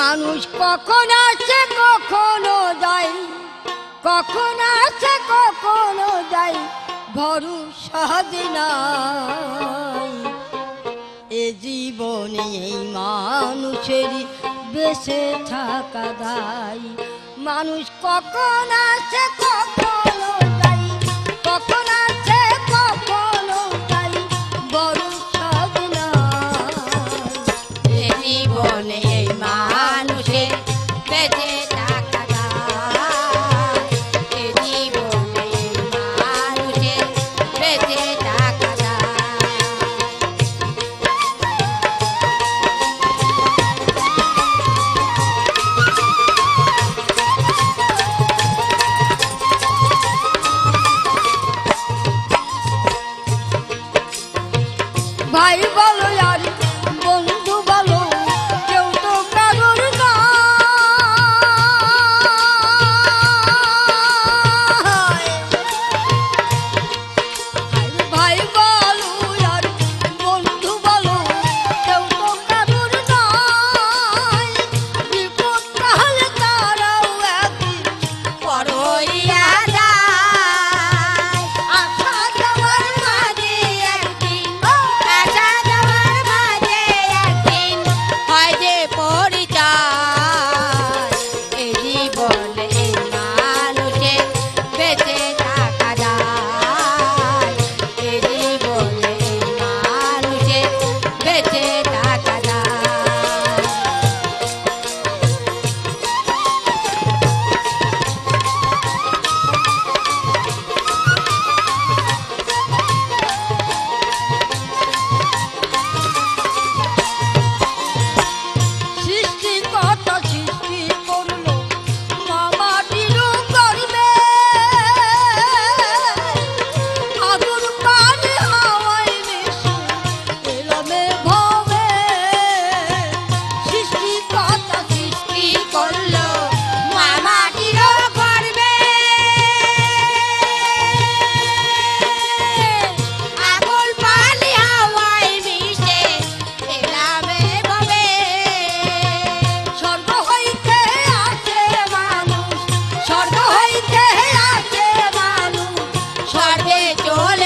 মানুষ কখন আসে, কখনো যাই কখন আসে, কখনো যায়। সাহায্য নাই। এ জীবনে এই মানুষেরই বেঁচে থাকা দায়। মানুষ কখন আসে, কখনো Ole.